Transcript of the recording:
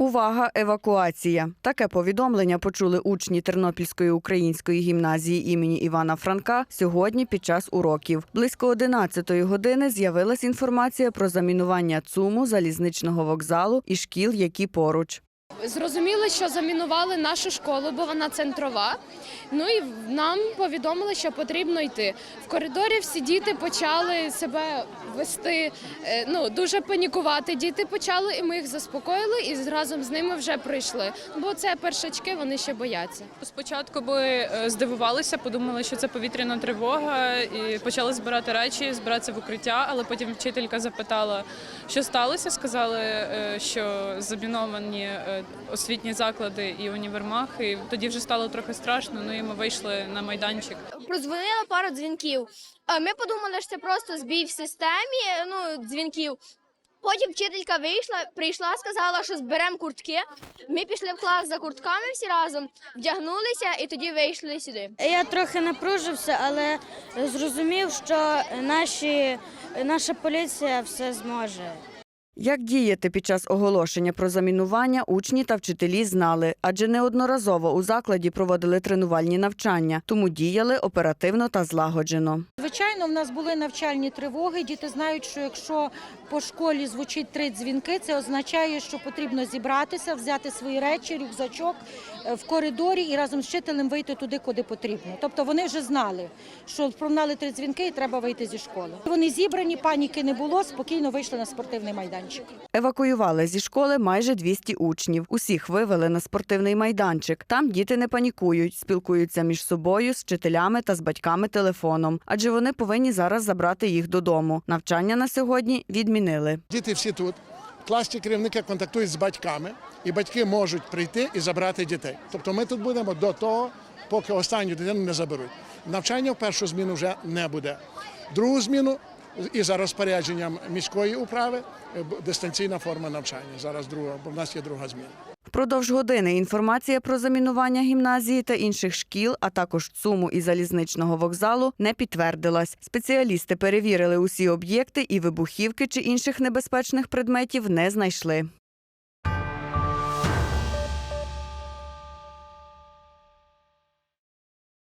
Увага, евакуація. Таке повідомлення почули учні Тернопільської української гімназії імені Івана Франка сьогодні під час уроків. Близько 11-ї години з'явилась інформація про замінування ЦУМу, залізничного вокзалу і шкіл, які поруч. Зрозуміли, що замінували нашу школу, бо вона центрова. Ну і нам повідомили, що потрібно йти. В коридорі всі діти почали себе вести, е, ну дуже панікувати. Діти почали, і ми їх заспокоїли, і разом з ними вже прийшли. Бо це першачки, вони ще бояться. Спочатку були е, здивувалися, подумали, що це повітряна тривога, і почали збирати речі, збиратися в укриття. Але потім вчителька запитала, що сталося. Сказали, е, що заміновані освітні заклади і універмаг. І тоді вже стало трохи страшно. Ну і ми вийшли на майданчик. продзвонила пару дзвінків. А Ми подумали, що це просто збій в системі ну, дзвінків. Потім вчителька вийшла, прийшла, сказала, що зберемо куртки. Ми пішли в клас за куртками всі разом, вдягнулися і тоді вийшли сюди. Я трохи напружився, але зрозумів, що наші, наша поліція все зможе. Як діяти під час оголошення про замінування, учні та вчителі знали, адже неодноразово у закладі проводили тренувальні навчання, тому діяли оперативно та злагоджено. Звичайно, в нас були навчальні тривоги. Діти знають, що якщо по школі звучить три дзвінки, це означає, що потрібно зібратися, взяти свої речі, рюкзачок е, в коридорі і разом з вчителем вийти туди, куди потрібно. Тобто вони вже знали, що пролунали три дзвінки і треба вийти зі школи. Вони зібрані, паніки не було, спокійно вийшли на спортивний майданчик. Евакуювали зі школи майже 200 учнів. Усіх вивели на спортивний майданчик. Там діти не панікують, спілкуються між собою, з вчителями та з батьками телефоном, адже вони повинні зараз забрати їх додому. Навчання на сьогодні відмінили. Діти всі тут. Класні керівники контактують з батьками, і батьки можуть прийти і забрати дітей. Тобто ми тут будемо до того, поки останню дитину не заберуть. Навчання в першу зміну вже не буде. Другу зміну і за розпорядженням міської управи е, дистанційна форма навчання. Зараз друга, бо в нас є друга зміна. Впродовж години інформація про замінування гімназії та інших шкіл, а також ЦУМу і залізничного вокзалу, не підтвердилась. Спеціалісти перевірили усі об'єкти і вибухівки чи інших небезпечних предметів не знайшли.